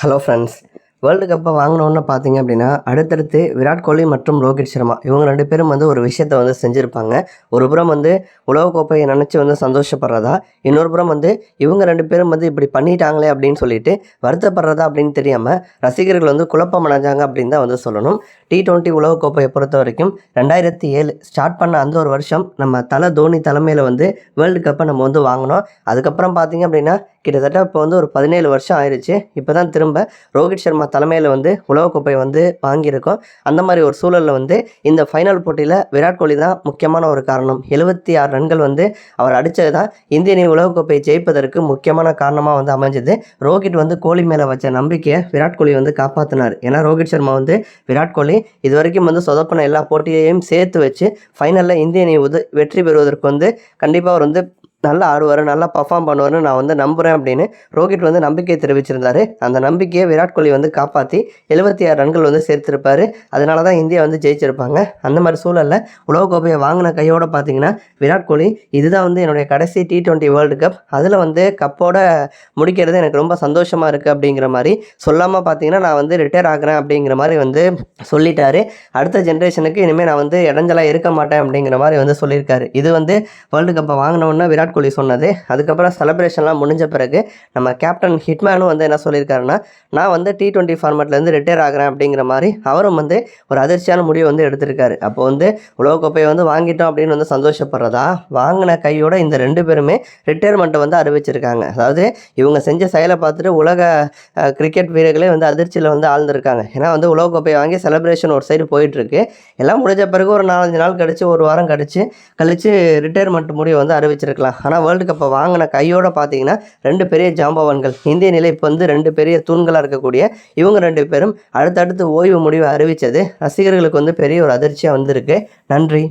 Hello friends world கப்பை வாங்கினோன்னு பார்த்தீங்க அப்படின்னா அடுத்தடுத்து விராட் கோலி மற்றும் ரோஹித் சர்மா இவங்க ரெண்டு பேரும் வந்து ஒரு விஷயத்த வந்து செஞ்சுருப்பாங்க. ஒரு புறம் வந்து உலகக்கோப்பையை நினச்சி வந்து சந்தோஷப்படுறதா இன்னொரு புறம் வந்து இவங்க ரெண்டு பேரும் வந்து இப்படி பண்ணிட்டாங்களே அப்படின்னு சொல்லிட்டு வருத்தப்படுறதா அப்படின்னு தெரியாமல் ரசிகர்கள் வந்து குழப்பம் அடைஞ்சாங்க அப்படின்னு தான் வந்து சொல்லணும். டி டுவெண்ட்டி உலகக்கோப்பையை பொறுத்த வரைக்கும் ரெண்டாயிரத்தி ஏழு ஸ்டார்ட் பண்ண அந்த ஒரு வருஷம் நம்ம தலை தோனி தலைமையில் வந்து வேர்ல்டு கப்பை நம்ம வந்து வாங்கினோம். அதுக்கப்புறம் பார்த்தீங்க அப்படின்னா கிட்டத்தட்ட இப்போ வந்து ஒரு பதினேழு வருஷம் ஆயிடுச்சு இப்போ தான் திரும்ப ரோஹித் சர்மா தலைமையில் வந்து உலகக்கோப்பை வந்து வாங்கியிருக்கோம். அந்த மாதிரி ஒரு சூழலில் வந்து இந்த ஃபைனல் போட்டியில் விராட் கோலி தான் முக்கியமான ஒரு காரணம். எழுபத்தி ஆறு ரன்கள் வந்து அவர் அடித்தது தான் இந்திய அணி உலகக்கோப்பையை ஜெயிப்பதற்கு முக்கியமான காரணமாக வந்து அமைஞ்சது. ரோஹித் வந்து கோலி மேலே வச்ச நம்பிக்கையை விராட் கோலி வந்து காப்பாற்றினார் ஏன்னா ரோஹித் சர்மா வந்து விராட் கோலி இது வரைக்கும் வந்து சொதப்பின எல்லா போட்டியையும் சேர்த்து வச்சு ஃபைனலில் இந்திய அணி உத வெற்றி பெறுவதற்கு வந்து கண்டிப்பாக அவர் வந்து நல்லா ஆடுவார் நல்லா பர்ஃபார்ம் பண்ணுவார்னு நான் வந்து நம்புகிறேன் அப்படின்னு ரோஹித் வந்து நம்பிக்கையை தெரிவிச்சிருந்தாரு. அந்த நம்பிக்கையை விராட் கோலி வந்து காப்பாற்றி எழுபத்தி ஆறு ரன்கள் வந்து சேர்த்திருப்பார். அதனால தான் இந்தியா வந்து ஜெயிச்சிருப்பாங்க. அந்த மாதிரி சூழலில் உலகக்கோப்பையை வாங்கின கையோடு பார்த்தீங்கன்னா விராட் கோலி இதுதான் வந்து என்னுடைய கடைசி டி ட்வெண்ட்டி வேர்ல்டு கப் அதில் வந்து கப்போட முடிக்கிறது எனக்கு ரொம்ப சந்தோஷமாக இருக்குது அப்படிங்கிற மாதிரி சொல்லாமல் பார்த்தீங்கன்னா நான் வந்து ரிட்டையர் ஆகிறேன் அப்படிங்கிற மாதிரி வந்து சொல்லிட்டாரு. அடுத்த ஜென்ரேஷனுக்கு இனிமேல் நான் வந்து இடைஞ்சலாக இருக்க மாட்டேன் அப்படிங்கிற மாதிரி வந்து சொல்லியிருக்காரு. இது வந்து வேர்ல்டு கப்பை வாங்கினோன்னா விராட் கோலி சொன்னது. அதுக்கப்புறம் செலப்ரேஷன்லாம் முடிஞ்ச பிறகு நம்ம கேப்டன் ஹிட்மேனும் வந்து என்ன சொல்லியிருக்காருன்னா நான் வந்து டி ட்வெண்ட்டி ஃபார்மேட்லேருந்து ரிட்டையர் ஆகிறேன் அப்படிங்கிற மாதிரி அவரும் வந்து ஒரு அதிர்ச்சியான முடிவு வந்து எடுத்திருக்காரு. அப்போ வந்து உலகக்கோப்பையை வந்து வாங்கிட்டோம் அப்படின்னு வந்து சந்தோஷப்படுறதா? வாங்கின கையோட இந்த ரெண்டு பேருமே ரிட்டையர்மெண்ட்டை வந்து அறிவிச்சிருக்காங்க. அதாவது இவங்க செஞ்ச செயலை பார்த்துட்டு உலக கிரிக்கெட் வீரர்களே வந்து அதிர்ச்சியில் வந்து ஆழ்ந்திருக்காங்க. ஏன்னா வந்து உலகக்கோப்பையை வாங்கி செலிப்ரேஷன் ஒரு சைடு போயிட்டுருக்கு. எல்லாம் முடிஞ்ச பிறகு ஒரு நாலஞ்சு நாள் கழிச்சு ஒரு வாரம் கழிச்சு கழிச்சு ரிட்டையர்மெண்ட் முடிவு வந்து அறிவிச்சிருக்கலாம். ஆனால் வேர்ல்டு கப்பை வாங்கின கையோடு பார்த்தீங்கன்னா ரெண்டு பெரிய ஜாம்பவான்கள். இந்திய நிலை இப்போ வந்து ரெண்டு பெரிய தூண்களாக இருக்கக்கூடிய இவங்க ரெண்டு பேரும் அடுத்தடுத்து ஓய்வு முடிவை அறிவித்தது ரசிகர்களுக்கு வந்து பெரிய ஒரு அதிர்ச்சியாக வந்திருக்கு. நன்றி.